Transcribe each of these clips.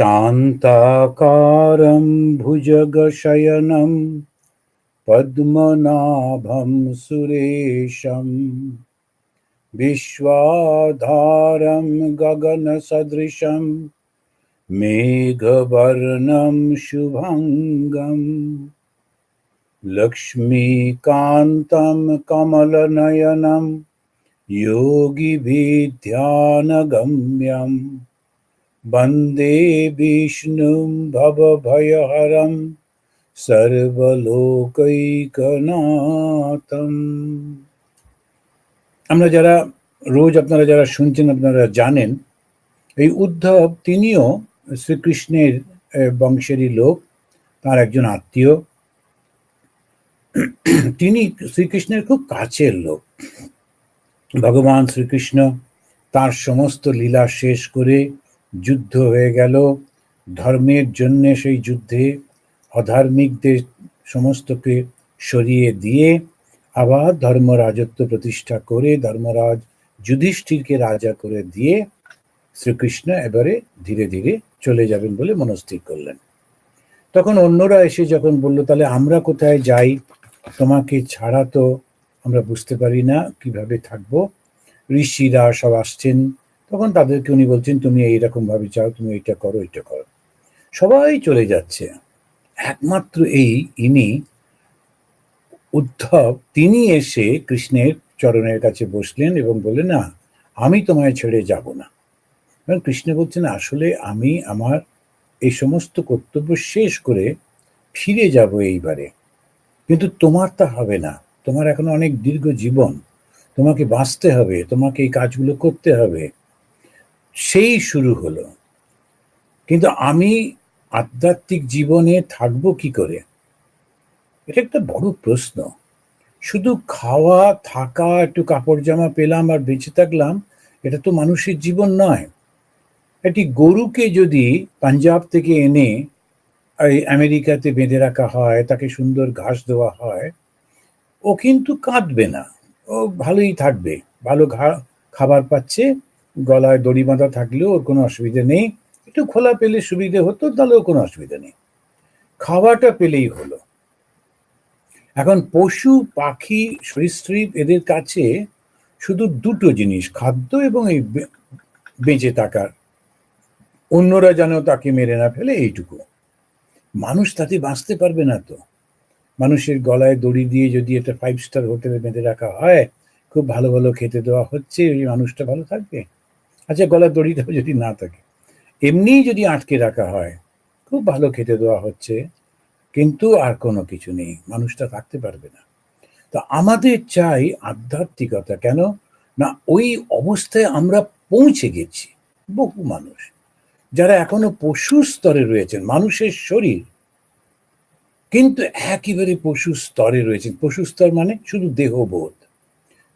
शान्ताकारं भुजगशयनं पद्मनाभं सुरेशं विश्वाधारं गगनसदृशं मेघवर्णं शुभङ्गम् लक्ष्मीकान्तं कमलनयनं योगिभिध्यानगम्यम् वन्दे विष्णुं भवभयहरं সর্বলোকৈকনাথম আমরা যারা রোজ আপনারা যারা শুনছেন আপনারা জানেন এই উদ্ধব তিনিও শ্রীকৃষ্ণের বংশেরই লোক তার একজন আত্মীয় তিনি শ্রীকৃষ্ণের খুব কাছের লোক ভগবান শ্রীকৃষ্ণ তার সমস্ত লীলা শেষ করে যুদ্ধ হয়ে গেল। ধর্মের জন্য সেই যুদ্ধে অধার্মিকদের সমস্তকে সরিয়ে দিয়ে আবার ধর্ম রাজত্ব প্রতিষ্ঠা করে, ধর্মরাজ যুধিষ্ঠিরকে রাজা করে দিয়ে শ্রীকৃষ্ণ এবারে ধীরে ধীরে চলে যাবেন বলে মনস্থির করলেন। তখন অন্যরা এসে যখন বলল, তাহলে আমরা কোথায় যাই? তোমাকে ছাড়া তো আমরা বুঝতে পারি না, কীভাবে থাকব? ঋষিরা সব আসছেন। তখন তাদেরকে উনি বলছেন, তুমি এইরকম ভাবে চাও, তুমি এটা করো এটা করো। সবাই চলে যাচ্ছে। একমাত্র এই ইনি, উদ্ধব, তিনি এসে কৃষ্ণের চরণের কাছে বসলেন এবং বললেন, না, আমি তোমায় ছেড়ে যাব না। কৃষ্ণ বলছেন, আসলে আমি আমার এই সমস্ত কর্তব্য শেষ করে ফিরে যাব এইবারে। কিন্তু তোমার তা হবে না। তোমার এখন অনেক দীর্ঘ জীবন। তোমাকে বাঁচতে হবে। তোমাকে এই কাজগুলো করতে হবে। সেই শুরু হলো। কিন্তু আমি আধ্যাত্মিক জীবনে থাকব কি করে? এটা একটা বড় প্রশ্ন। শুধু খাওয়া, থাকা, একটু কাপড় জামা পেলাম আর বেঁচে থাকলাম, এটা তো মানুষের জীবন নয়। একটি গরুকে যদি পাঞ্জাব থেকে এনে আমেরিকাতে বেঁধে রাখা হয়, তাকে সুন্দর ঘাস দেওয়া হয়, ও কিন্তু কাঁদবে না। ও ভালোই থাকবে, ভালো খাবার পাচ্ছে গলায় দড়ি বাঁধা থাকলেও ওর কোনো অসুবিধা নেই। একটু খোলা পেলে সুবিধে হতো, তাহলেও কোনো অসুবিধা নেই। খাওয়াটা পেলেই হলো। এখন পশু, পাখি, সরীসৃপ এদের কাছে শুধু দুটো জিনিস, খাদ্য এবং এই বেঁচে থাকার। অন্যরা যেন তাকে মেরে না ফেলে এইটুকু। মানুষ তাতে বাঁচতে পারবে না তো। মানুষের গলায় দড়ি দিয়ে যদি একটা ফাইভ স্টার হোটেলে বেঁধে রাখা হয়, খুব ভালো ভালো খেতে দেওয়া হচ্ছে ওই মানুষটা ভালো থাকবে। আচ্ছা গলার দড়িটাও যদি না থাকে। এমনি যদি আটকে রাখা হয়, খুব ভালো খেতে দেওয়া হচ্ছে, কিন্তু আর কোনো কিছু নেই, মানুষটা থাকতে পারবে না। তো আমাদের চাই আধ্যাত্মিকতা, কেন? না, ওই অবস্থায় আমরা পৌঁছে গেছি, বহু মানুষ। যারা এখনও পশু স্তরে রয়েছেন, মানুষের শরীর, কিন্তু একেবারে পশু স্তরে রয়েছেন। পশু স্তর মানে শুধু দেহবোধ।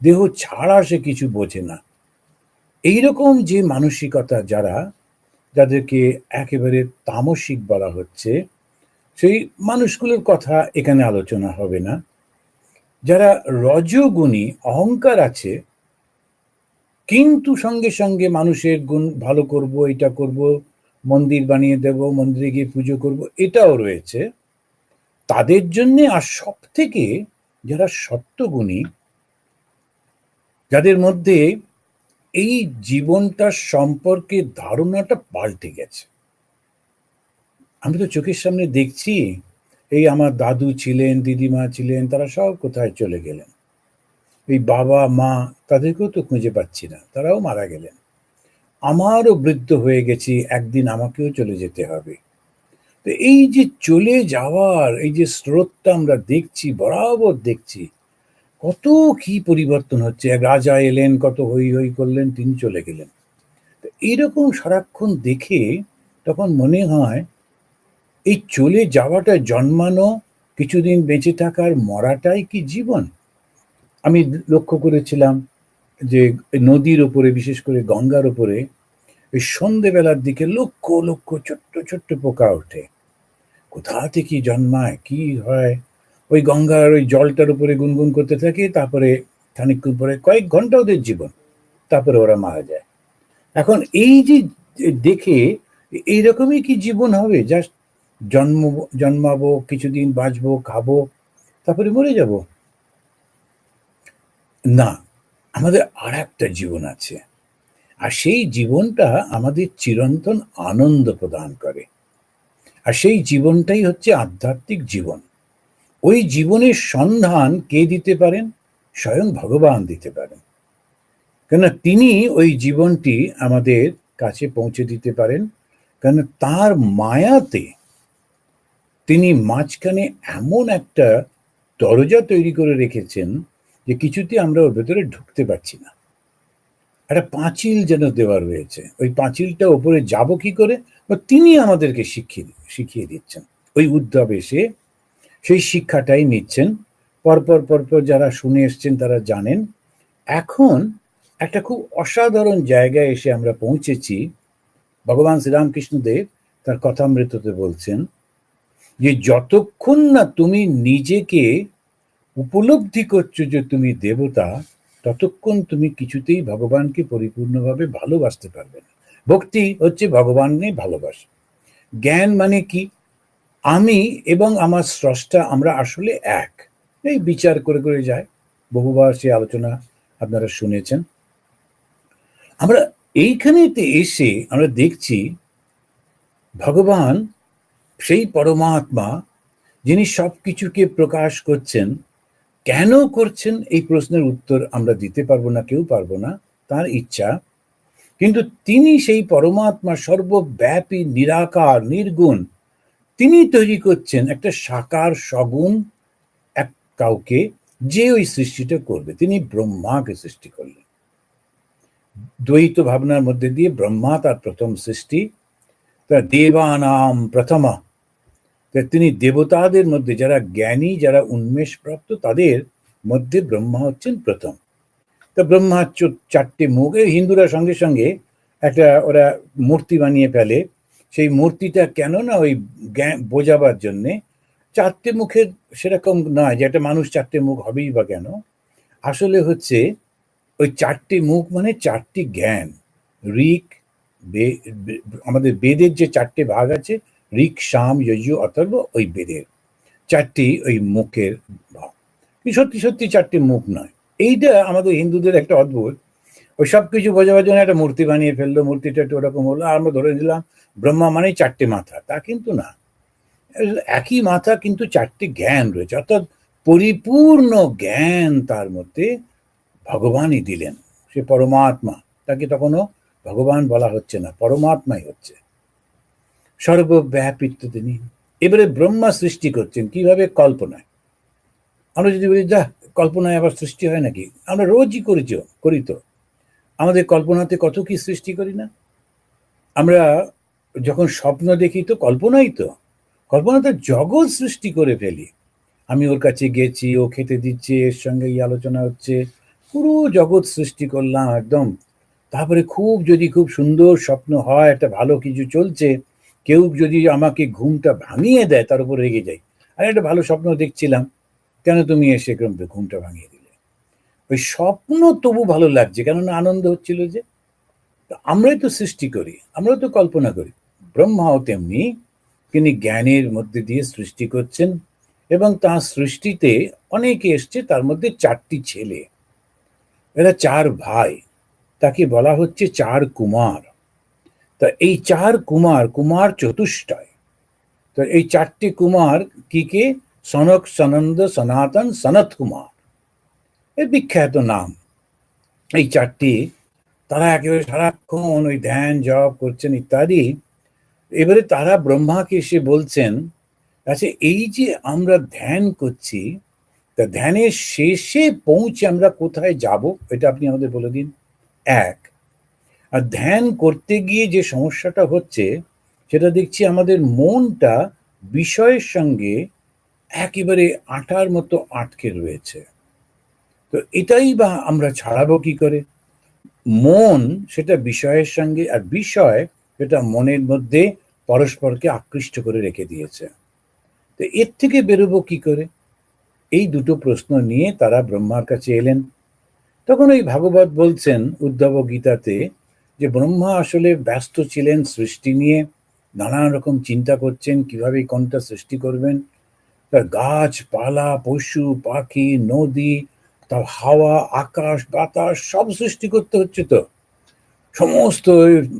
দেহ ছাড়া সে কিছু বোঝে না। এইরকম যে মানসিকতা যারা, যাদেরকে একেবারে তামসিক বলা হচ্ছে, সেই মানুষগুলোর কথা এখানে আলোচনা হবে না। যারা রজগুণী, অহংকার আছে, কিন্তু সঙ্গে সঙ্গে মানুষের গুণ ভালো করব এটা করব, মন্দির বানিয়ে দেব, মন্দিরে গিয়ে পুজো করব, এটাও রয়েছে। তাদের জন্য আর সব থেকে যারা সত্যগুণী, যাদের মধ্যে এই জীবনটা সম্পর্কে ধারণাটা পাল্টে গেছে। আমি তো চোখের সামনে দেখছি, এই আমার দাদু ছিলেন, দিদিমা ছিলেন, তারা সব কোথায় চলে গেলেন। এই বাবা, মা, তাদেরকেও তো খুঁজে পাচ্ছি না, তারাও মারা গেলেন। আমারও বৃদ্ধ হয়ে গেছি, একদিন আমাকেও চলে যেতে হবে। তো এই যে চলে যাওয়ার, এই যে স্রোতটা আমরা দেখছি, বরাবর দেখছি কত কি পরিবর্তন হচ্ছে? এক রাজা এলেন, কত হই হই করলেন, তিনি চলে গেলেন। তো এইরকম সারাক্ষণ দেখে তখন মনে হয়, এই চলে যাওয়াটা জন্মানো, কিছুদিন বেঁচে থাকার মরাটাই কি জীবন? আমি লক্ষ্য করেছিলাম যে, নদীর ওপরে, বিশেষ করে গঙ্গার ওপরে ওই সন্ধেবেলার দিকে লক্ষ লক্ষ ছোট্ট ছোট্ট পোকা ওঠে। কোথা থেকে জন্মায়, কি হয়? ওই গঙ্গার ওই জলটার উপরে গুনগুন করতে থাকে, তারপরে খানিকক্ষণ পরে কয়েক ঘণ্টা ওদের জীবন, তারপরে ওরা মারা যায়। এখন এই যে দেখে এইরকমই কি জীবন হবে? জাস্ট জন্ম, জন্মাবো, কিছুদিন বাঁচবো, খাব, তারপরে মরে যাব? না, আমাদের আর একটা জীবন আছে। আর সেই জীবনটা আমাদের চিরন্তন আনন্দ প্রদান করে। আর সেই জীবনটাই হচ্ছে আধ্যাত্মিক জীবন। ওই জীবনের সন্ধান কে দিতে পারেন? স্বয়ং ভগবান দিতে পারেন। কেন তিনি ওই জীবনটি আমাদের কাছে পৌঁছে দিতে পারেন। কেন তার মায়াতে তিনি মাঝখানে এমন একটা দরজা তৈরি করে রেখেছেন যে কিছুতে আমরা ওর ভেতরে ঢুকতে পারছি না। একটা পাঁচিল যেন দেওয়া রয়েছে। ওই পাঁচিলটা ওপরে যাব কি করে? বা তিনি আমাদেরকে শিখিয়ে শিখিয়ে দিচ্ছেন। ওই উদ্ধব এসে সেই শিক্ষাটাই নিচ্ছেন। পরপর পরপর যারা শুনে এসছেন তারা জানেন। এখন একটা খুব অসাধারণ জায়গায় এসে আমরা পৌঁছেছি। ভগবান শ্রীরামকৃষ্ণদেব তার কথামৃততে বলছেন যে, যতক্ষণ না তুমি নিজেকে উপলব্ধি করছ যে তুমি দেবতা, ততক্ষণ তুমি কিছুতেই ভগবানকে পরিপূর্ণভাবে ভালোবাসতে পারবে না। ভক্তি হচ্ছে ভগবানের ভালোবাসা। জ্ঞান মানে কি? আমি এবং আমার স্রষ্টা আমরা আসলে এক। এই বিচার করে করে যায়। বহুবার সে আলোচনা আপনারা শুনেছেন। আমরা এইখানেতে এসে আমরা দেখছি, ভগবান সেই পরমাত্মা যিনি সব কিছুকে প্রকাশ করছেন, কেন করছেন এই প্রশ্নের উত্তর আমরা দিতে পারব না, কেউ পারব না, তার ইচ্ছা। কিন্তু তিনি সেই পরমাত্মা সর্বব্যাপী, নিরাকার, নির্গুণ তিনি তৈরি করছেন একটা সাকার সগুণ এক কাউকে যে ওই সৃষ্টিটা করবে। তিনি ব্রহ্মাকে সৃষ্টি করলেন। দ্বৈত ভাবনার মধ্যে দিয়ে ব্রহ্মা তার প্রথম সৃষ্টি তার দেবানাম প্রথমা। তিনি দেবতাদের মধ্যে যারা জ্ঞানী, যারা উন্মেষ প্রাপ্ত, তাদের মধ্যে ব্রহ্মা হচ্ছেন প্রথম। তো ব্রহ্মা চারটে মুখ হিন্দুরা সঙ্গে সঙ্গে একটা ওরা মূর্তি বানিয়ে ফেলে সেই মূর্তিটা কেন না ওই বোঝাবার জন্যে? চারটে মুখের সেরকম নয় যে একটা মানুষ চারটে মুখ হবেই বা কেন? আসলে হচ্ছে ওই চারটি মুখ মানে চারটি জ্ঞান। ঋক আমাদের বেদের যে চারটে ভাগ আছে, ঋক শাম যজু, অথর্ব, ওই বেদের। চারটি ওই মুখের ভাব সত্যি সত্যি চারটি মুখ নয়। এইটা আমাদের হিন্দুদের একটা অদ্ভুত। ওই সব কিছু বোঝাবার জন্য একটা মূর্তি বানিয়ে ফেলল, মূর্তিটা একটু ওরকম হলো আর আমরা ধরে দিলাম ব্রহ্মা মানে চারটে মাথা, তা কিন্তু না। একই মাথা কিন্তু চারটি জ্ঞান রয়েছে, অর্থাৎ পরিপূর্ণ জ্ঞান তার মধ্যে ভগবানই দিলেন। সে পরমাত্মা, তাকে তখনও ভগবান বলা হচ্ছে না, পরমাত্মাই হচ্ছে। সর্বব্যাপিত্ব তিনি এবারে ব্রহ্মা সৃষ্টি করছেন কীভাবে? কল্পনায়। আমরা যদি বলি যা কল্পনায় আবার সৃষ্টি হয় নাকি? আমরা রোজই করেছ করি তো। আমাদের কল্পনাতে কত কি সৃষ্টি করি না? আমরা যখন স্বপ্ন দেখি তো কল্পনাই তো। কল্পনাতে জগৎ সৃষ্টি করে ফেলি। আমি ওর কাছে গেছি, ও খেতে দিচ্ছে, এর সঙ্গে এই আলোচনা হচ্ছে। পুরো জগৎ সৃষ্টি করলাম একদম। তারপরে খুব যদি খুব সুন্দর স্বপ্ন হয়, একটা ভালো কিছু চলছে, কেউ যদি আমাকে ঘুমটা ভাঙিয়ে দেয়, তার উপর রেগে যাই আর একটা ভালো স্বপ্ন দেখছিলাম, কেন তুমি এসে ঘুমটা ভাঙিয়ে দিলে? ওই স্বপ্ন তবু ভালো লাগছে, কেননা আনন্দ হচ্ছিল যে আমরাই তো সৃষ্টি করি, আমরাও তো কল্পনা করি। ব্রহ্মাও তেমনি তিনি জ্ঞানের মধ্যে দিয়ে সৃষ্টি করছেন এবং তার সৃষ্টিতে অনেকে এসছে, তার মধ্যে চারটি ছেলে। এরা চার ভাই, তাকে বলা হচ্ছে চার কুমার। তা এই চার কুমার কুমার চতুষ্টয়। তো এই চারটি কুমার কি কে? সনক, সনন্দ, সনাতন সনত কুমার। এর বিখ্যাত নাম। এই চারটি, তারা একেবারে সারাক্ষণ ওই ধ্যান, জপ করছেন ইত্যাদি। এবারে তারা ব্রহ্মাকে এসে বলছেন আচ্ছা এই যে আমরা ধ্যান করছি, তা ধ্যানের শেষে পৌঁছে আমরা কোথায় যাব? এটা আপনি আমাদের বলে দিন। এক, আর ধ্যান করতে গিয়ে যে সমস্যাটা হচ্ছে, সেটা দেখছি আমাদের মনটা বিষয়ের সঙ্গে একেবারে আটার মতো আটকে রয়েছে। তো এটাই বা আমরা ছাড়াবো কি করে? মন সেটা বিষয়ের সঙ্গে আর বিষয় সেটা মনের মধ্যে পরস্পরকে আকৃষ্ট করে রেখে দিয়েছে। তো এর থেকে বেরোবো কি করে? এই দুটো প্রশ্ন নিয়ে তারা ব্রহ্মার কাছে এলেন। তখন ওই ভাগবত বলছেন উদ্ধব গীতাতে যে, ব্রহ্মা আসলে ব্যস্ত ছিলেন সৃষ্টি নিয়ে, নানান রকম চিন্তা করছেন, কীভাবে কোনটা সৃষ্টি করবেন? তার গাছপালা পশু, পাখি, নদী, তার হাওয়া, আকাশ, বাতাস, সব সৃষ্টি করতে হচ্ছে তো। সমস্ত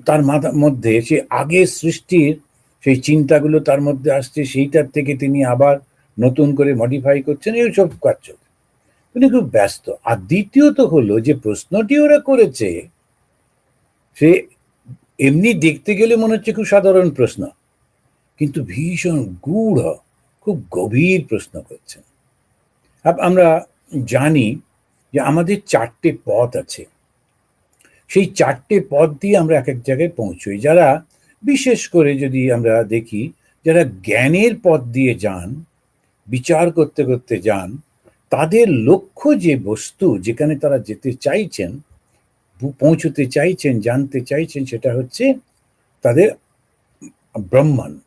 তার মাথা মধ্যে সে আগে সৃষ্টির সেই চিন্তাগুলো তার মধ্যে আসছে, সেইটার থেকে তিনি আবার নতুন করে মডিফাই করছেন, এইসব কাজ চলছে। তিনি খুব ব্যস্ত। আর দ্বিতীয়ত হলো যে প্রশ্নটি ওরা করেছে, সে এমনি দেখতে গেলে মনে হচ্ছে খুব সাধারণ প্রশ্ন, কিন্তু ভীষণ গূঢ়, খুব গভীর প্রশ্ন করছেন। আমরা জানি যে আমাদের চারটে পথ আছে। সেই চারটে পথ দিয়ে আমরা এক এক জায়গায় পৌঁছই। যারা বিশেষ করে যদি আমরা দেখি, যারা জ্ঞানের পথ দিয়ে যান, বিচার করতে করতে যান, তাদের লক্ষ্য যে বস্তু যেখানে তারা যেতে চাইছেন পৌঁছতে চাইছেন, জানতে চাইছেন, সেটা হচ্ছে তাদের ব্রহ্মণ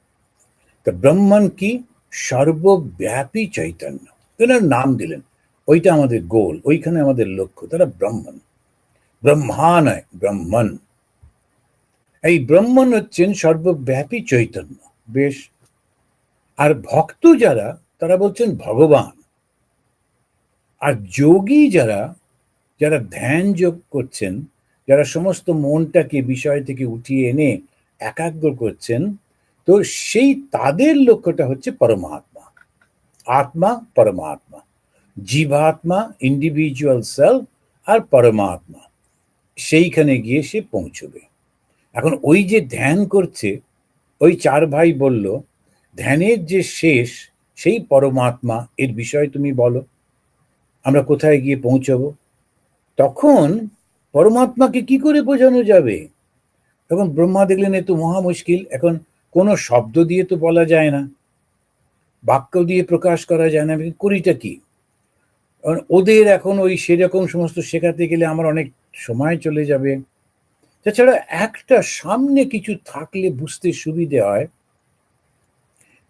তা ব্রহ্মণ কি? সর্বব্যাপী চৈতন্য। এনার নাম দিলেন। ওইটা আমাদের গোল, ওইখানে আমাদের লক্ষ্য, তারা ব্রহ্মণ ব্রহ্মণ। এই ব্রহ্মণ হচ্ছেন সর্বব্যাপী চৈতন্য। বেশ। আর ভক্ত যারা, তারা বলছেন ভগবান। আর যোগী যারা যারা ধ্যান যোগ করছেন, যারা সমস্ত মনটাকে, বিষয় থেকে উঠিয়ে এনে একাগ্র করছেন, তো সেই তাদের লক্ষ্যটা হচ্ছে পরমাত্মা। আত্মা, পরমাত্মা। জীবাত্মা ইন্ডিভিজুয়াল সেলফ আর পরমাত্মা। সেইখানে গিয়ে সে পৌঁছবে। এখন ওই যে ধ্যান করছে, ওই চার ভাই বলল, ধ্যানের যে শেষ, সেই পরমাত্মা, এর বিষয়ে তুমি বলো। আমরা কোথায় গিয়ে পৌঁছবো? তখন পরমাত্মাকে কি করে বোঝানো যাবে? তখন ব্রহ্মা দেখলেন, এ তো মহা মুশকিল। এখন কোনো শব্দ দিয়ে তো বলা যায় না। বাক্য দিয়ে প্রকাশ করা যায় না। করিটা কি? ওদের এখন ওই সেরকম সমস্ত শেখাতে গেলে আমার অনেক সময় চলে যাবে। তাছাড়া একটা সামনে কিছু থাকলে বুঝতে সুবিধে হয়।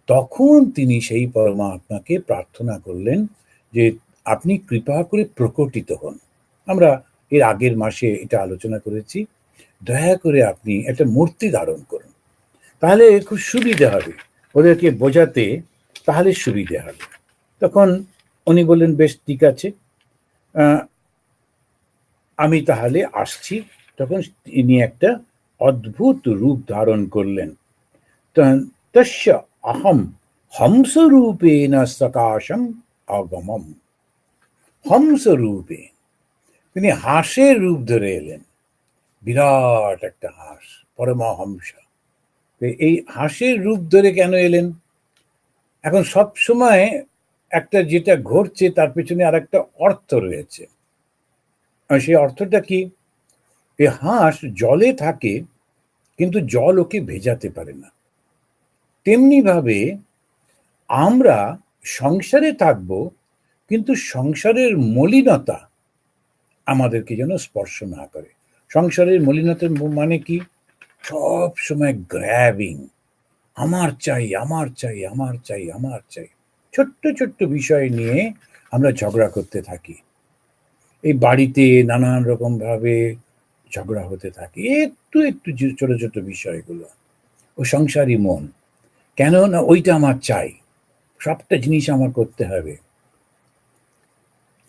তখন তিনি সেই পরমাত্মাকে প্রার্থনা করলেন যে আপনি কৃপা করে প্রকটিত হন। আমরা এর আগের মাসে এটা আলোচনা করেছি। দয়া করে আপনি একটা মূর্তি ধারণ করুন। তাহলে খুব সুবিধে হবে। ওদেরকে বোঝাতে তাহলে সুবিধে হবে। তখন উনি বললেন, বেশ, ঠিক আছে। আমি তাহলে আসছি তখন তিনি একটা অদ্ভুত রূপ ধারণ করলেন। তস্য অহম হংসরূপেণ সকাশম আগমম। হংসরূপে। তিনি হাঁসের রূপ ধরে এলেন। বিরাট একটা হাঁস, পরমহংস। এই হাঁসের রূপ ধরে কেন এলেন? এখন সব সময় একটা যেটা ঘটছে তার পেছনে আর একটা অর্থ রয়েছে। সেই অর্থটা কি? এই হাঁস জলে থাকে, কিন্তু জল ওকে ভেজাতে পারে না। তেমনিভাবে আমরা সংসারে থাকব, কিন্তু সংসারের মলিনতা আমাদেরকে যেন স্পর্শ না করে। সংসারের মলিনতার মানে কি? সব সময় গ্র্যাবিং আমার চাই আমার চাই আমার চাই আমার চাই। ছোট্ট ছোট্ট বিষয় নিয়ে আমরা ঝগড়া করতে থাকি। এই বাড়িতে নানান রকম ভাবে ঝগড়া হতে থাকে। একটু একটু ছোট ছোট বিষয়গুলো। ও সংসারী মন। কেন না ওইটা আমার চাই। সবটা জিনিস আমার করতে হবে।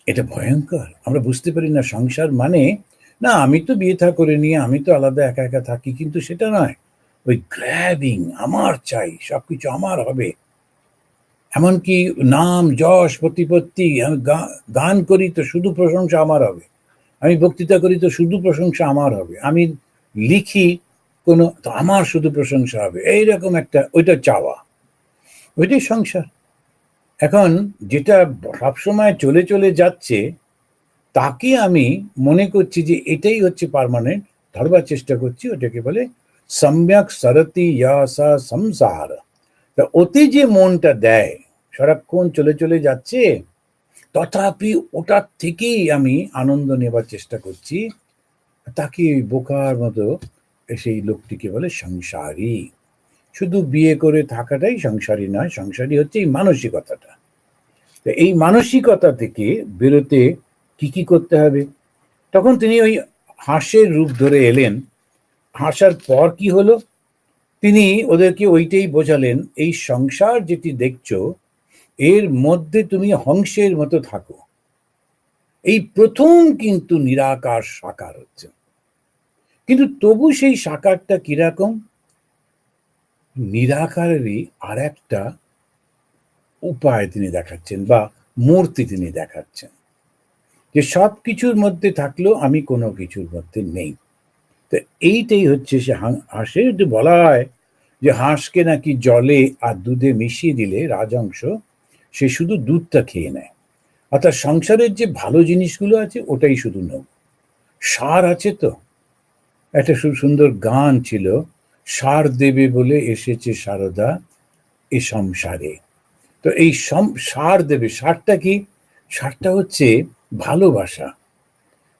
এটা ভয়ঙ্কর। আমরা বুঝতে পারি না সংসার মানে না, আমি তো বিয়ে থা করে নিয়ে, আমি তো আলাদা একা একা থাকি, কিন্তু সেটা নয়। ওই গ্র্যাবিং আমার চাই, সবকিছু আমার হবে। এমনকি নাম, যশ, প্রতিপত্তি, আমি গান করি তো শুধু প্রশংসা আমার হবে। আমি বক্তৃতা করি তো শুধু প্রশংসা আমার হবে। আমি লিখি কোনো, তো আমার শুধু প্রশংসা হবে। এইরকম একটা, ওইটা চাওয়া। ওইটাই সংসার। এখন যেটা সবসময় চলে চলে যাচ্ছে, তাকে আমি মনে করছি যে এটাই হচ্ছে পারমানেন্ট ধরবার চেষ্টা করছি, ওটাকে বলে সম্যক সরতি ইয়াসা সংসার। তা ওতে যে মনটা দেয়, সারাক্ষণ চলে চলে যাচ্ছে, তথাপি ওটার থেকেই আমি আনন্দ নেবার চেষ্টা করছি। তাকে বোকার মতো সেই লোকটিকে বলে সংসারী। শুধু বিয়ে করে থাকাটাই সংসারী নয়, সংসারী হচ্ছে এই মানসিকতাটা। এই মানসিকতা থেকে বেরোতে কি কি করতে হবে? তখন তিনি ওই হাঁসের রূপ ধরে এলেন। হাসার পর কি হলো? তিনি ওদেরকে ওইটাই বোঝালেন, এই সংসার যেটি দেখছ, এর মধ্যে তুমি হংসের মতো থাকো। এই প্রথম কিন্তু নিরাকার সাকার হচ্ছে। কিন্তু তবু সেই সাকারটা কীরকম? নিরাকারেরই আর একটা উপায় তিনি দেখাচ্ছেন বা মূর্তি তিনি দেখাচ্ছেন। যে সব কিছুর মধ্যে থাকলেও আমি কোনো কিছুর মধ্যে নেই। তো এইটাই হচ্ছে সে হাঁসের যদি বলা হয় যে হাঁসকে নাকি জলে আর দুধে মিশিয়ে দিলে রাজংশ সে শুধু দুধটা খেয়ে নেয়। অর্থাৎ সংসারের যে ভালো জিনিসগুলো আছে, ওটাই শুধু নেব সার আছে তো। একটা সুন্দর গান ছিল, সার দেবে বলে এসেছে সারদা, এ সংসারে। তো এই সার দেবে, সারটা কি? সারটা হচ্ছে ভালোবাসা।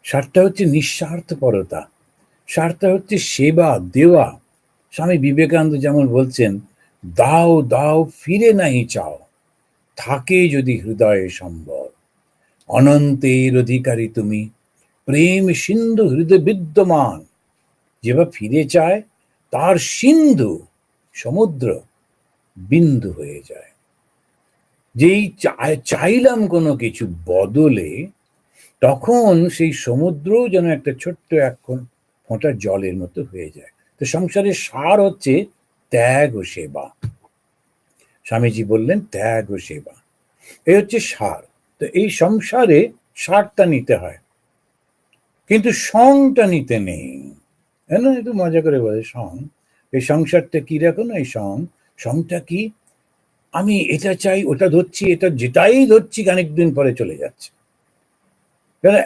সারটা হচ্ছে নিঃস্বার্থপরতা। সারটা হচ্ছে সেবা, দেওয়া। স্বামী বিবেকানন্দ যেমন বলছেন, দাও দাও, ফিরে নাই চাও। থাকে যদি হৃদয়ে সম্ভব অনন্তের অধিকারী তুমি। প্রেম সিন্ধু হৃদয় বিদ্যমান। যেবা ফিরে চায়, তার সিন্ধু, সমুদ্র, বিন্দু হয়ে যায়। যেই চাইলাম কোনো কিছু বদলে, তখন সেই সমুদ্র যেন একটা ছোট্ট এখন ফোঁটা জলের মতো হয়ে যায়। তো সংসারের সার হচ্ছে ত্যাগ ও সেবা। স্বামীজি বললেন, ত্যাগ ও সেবা। এই হচ্ছে সার। তো এই সংসারে সারটা নিতে হয়, কিন্তু সংটা নিতে নেই। হ্যাঁ না? একটু মজা করে বলে, সং? এই সংসারটা কি রাখো না, এই সং? সংটা কি? আমি এটা চাই, ওটা ধরছি, এটা যেটাই ধরছি, খানিকদিন পরে চলে যাচ্ছে।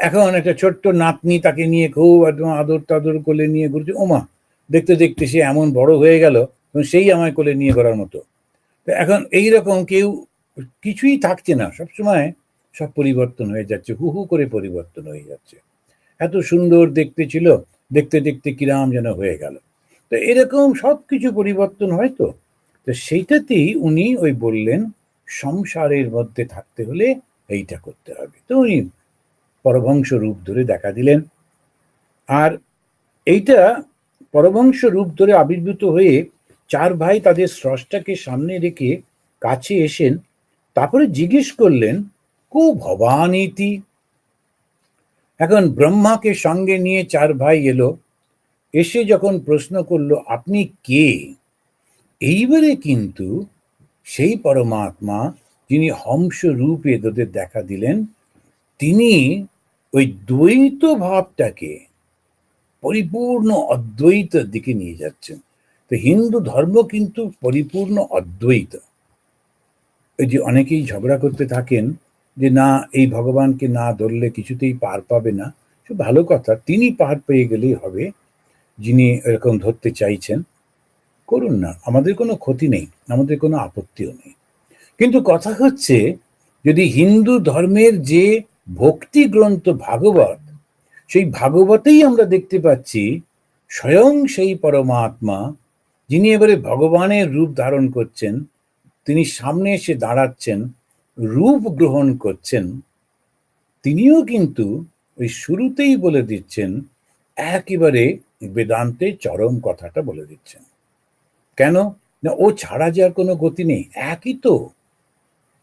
এখন একটা ছোট্ট নাতনি তাকে নিয়ে খুব একদম আদর টাদর কোলে নিয়ে ঘুরছে। ওমা, দেখতে দেখতে সে এমন বড় হয়ে গেল সেই আমায় কোলে নিয়ে করার মতো। তো এখন এই রকম কেউ কিছুই থাকছে না। সবসময় সব পরিবর্তন হয়ে যাচ্ছে, হু হু করে পরিবর্তন হয়ে যাচ্ছে। এত সুন্দর দেখতে ছিল, দেখতে দেখতে কিরাম যেন হয়ে গেল। তো এরকম সব কিছু পরিবর্তন হয় তো তো সেইটাতেই উনি ওই বললেন, সংসারের মধ্যে থাকতে হলে এইটা করতে হবে। তো উনি পরভংশ রূপ ধরে দেখা দিলেন। আর এইটা পরভংশ রূপ ধরে আবির্ভূত হয়ে চার ভাই তাদের স্রষ্টাকে সামনে রেখে কাছে এসেন, তারপরে জিজ্ঞেস করলেন, কু ভবানীতি? এখন ব্রহ্মাকে সঙ্গে নিয়ে চার ভাই এলো। এসে যখন প্রশ্ন করল, আপনি কে? এইবারে কিন্তু সেই পরমাত্মা, যিনি হংস রূপে তোদের দেখা দিলেন, তিনি ওই দ্বৈত ভাবটাকে পরিপূর্ণ অদ্বৈতের দিকে নিয়ে যাচ্ছেন। তো হিন্দু ধর্ম কিন্তু পরিপূর্ণ অদ্বৈত। এই যে অনেকেই ঝগড়া করতে থাকেন যে, না, এই ভগবানকে না ধরলে কিছুতেই পার পাবে না। সে ভালো কথা, তিনি পার পেয়ে গেলেই হবে, যিনি এরকম ধরতে চাইছেন। করুন না, আমাদের কোনো ক্ষতি নেই, আমাদের কোনো আপত্তিও নেই। কিন্তু কথা হচ্ছে, যদি হিন্দু ধর্মের যে ভক্তি গ্রন্থ ভাগবত, সেই ভাগবতেই আমরা দেখতে পাচ্ছি স্বয়ং সেই পরমাত্মা, যিনি এবারে ভগবানের রূপ ধারণ করছেন, তিনি সামনে এসে দাঁড়াচ্ছেন, রূপ গ্রহণ করছেন। তিনিও কিন্তু ওই শুরুতেই বলে দিচ্ছেন, একেবারে বেদান্তে চরম কথাটা বলে দিচ্ছেন। কেন? না, ও ছাড়া যে আর কোনো গতি নেই, একই তো।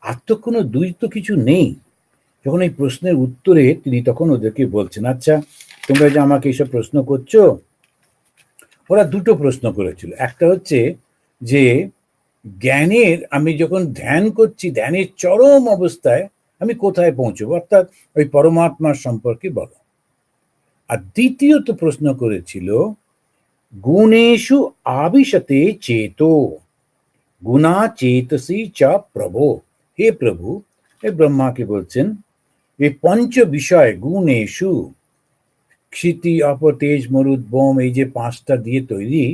আর তো কোনো দুই তো কিছু নেই। যখন এই প্রশ্নের উত্তরে তিনি তখন ওদেরকে বলছেন আচ্ছা তোমরা যে আমাকে এইসব প্রশ্ন করছ, ওরা দুটো প্রশ্ন করেছিল। একটা হচ্ছে যে, জ্ঞানের আমি যখন ধ্যান করছি, ধ্যানের চরম অবস্থায় আমি কোথায় পৌঁছবো? অর্থাৎ ওই পরমাত্মার সম্পর্কে বলো। আর দ্বিতীয়ত প্রশ্ন করেছিল গুণেশু আবিশতে চেত গুণা চেতসি চা প্রভো। হে প্রভু, হে ব্রহ্মাকে বলছেন এই পঞ্চ বিষয় গুণেশু ক্ষিতি, অপতেজ, মরুদ, বোম, এই যে পাঁচটা দিয়ে তৈরি,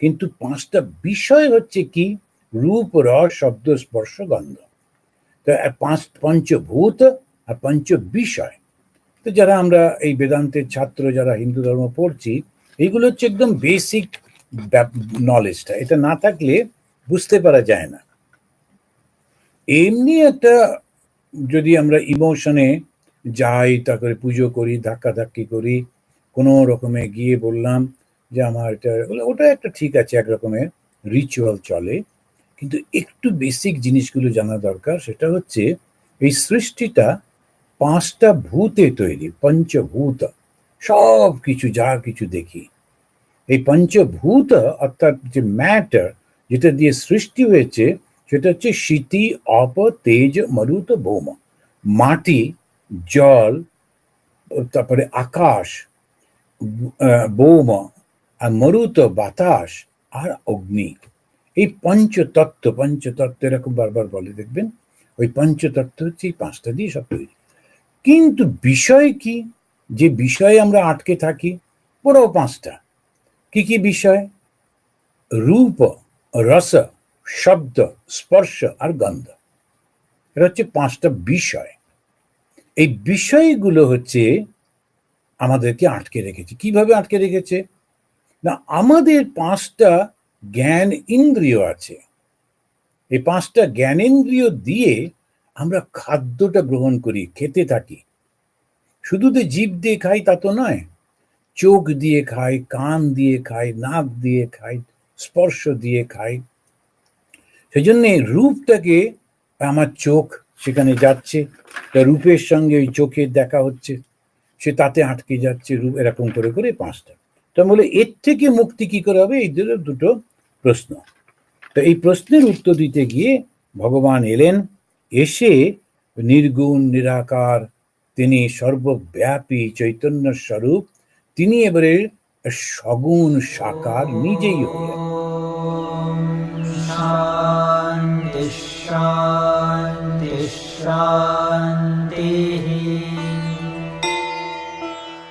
কিন্তু পাঁচটা বিষয় হচ্ছে কি? রূপ, রস, শব্দ, স্পর্শ, গন্ধ। পাঁচ পঞ্চভূত আর পঞ্চ বিষয়। তো যারা আমরা এই বেদান্তের ছাত্র, যারা হিন্দু ধর্ম পড়ছি, এইগুলো হচ্ছে একদম বেসিক নলেজটা এটা না থাকলে বুঝতে পারা যায় না। এমনি একটা যদি আমরা ইমোশনে যাই তারপরে পুজো করি, ধাক্কা ধাক্কি করি, কোনো রকমে গিয়ে বললাম যে আমার এটা, ওটা একটা ঠিক আছে, এক রকমের রিচুয়াল চলে। কিন্তু একটু বেসিক জিনিসগুলো জানা দরকার, সেটা হচ্ছে এই সৃষ্টিটা পাঁচটা ভূতে তৈরি, পঞ্চভূত, সব কিছু, যা কিছু দেখি। এই পঞ্চভূত অর্থাৎ যে ম্যাটার যেটা দিয়ে সৃষ্টি হয়েছে, সেটা হচ্ছে শীতি, অপ, তেজ, মরুত বোম মাটি জল, তারপরে আকাশ বোম, আর মরুত বাতাস আর অগ্নি। এই পঞ্চতত্ত্ব পঞ্চতত্ত্ব এরকম বারবার বলে, দেখবেন? ওই পঞ্চতত্ত্ব হচ্ছে এই পাঁচটা দিয়ে সব তৈরি। কিন্তু বিষয় কি? যে বিষয়ে আমরা আটকে থাকি পুরো পাঁচটা। কি কি বিষয়? রূপ, রস, শব্দ, স্পর্শ আর গন্ধ। এটা হচ্ছে পাঁচটা বিষয়। এই বিষয়গুলো হচ্ছে আমাদেরকে আটকে রেখেছে। কীভাবে আটকে রেখেছে? না, আমাদের পাঁচটা জ্ঞান ইন্দ্রিয় আছে। এই পাঁচটা জ্ঞানেন্দ্রিয় দিয়ে আমরা খাদ্যটা গ্রহণ করি, খেতে থাকি। শুধু তো জীব দিয়ে খাই তা তো নয়, চোখ দিয়ে খাই, কান দিয়ে খাই, নাক দিয়ে খাই, স্পর্শ দিয়ে খাই। সেই জন্যে রূপটাকে আমার চোখ সেখানে যাচ্ছে। তা রূপের সঙ্গে ওই চোখের দেখা হচ্ছে। সে তাতে আটকে যাচ্ছে রূপ এরকম করে করে পাঁচটা। তা বলে, এর থেকে মুক্তি কি করে হবে? এই দুটো প্রশ্ন। তো এই প্রশ্নের উত্তর দিতে গিয়ে ভগবান এলেন। এসে নির্গুণ, নিরাকার, তিনি সর্বব্যাপী চৈতন্য স্বরূপ, তিনি এবারে সগুণ সাকার নিজেই হলেন। شاء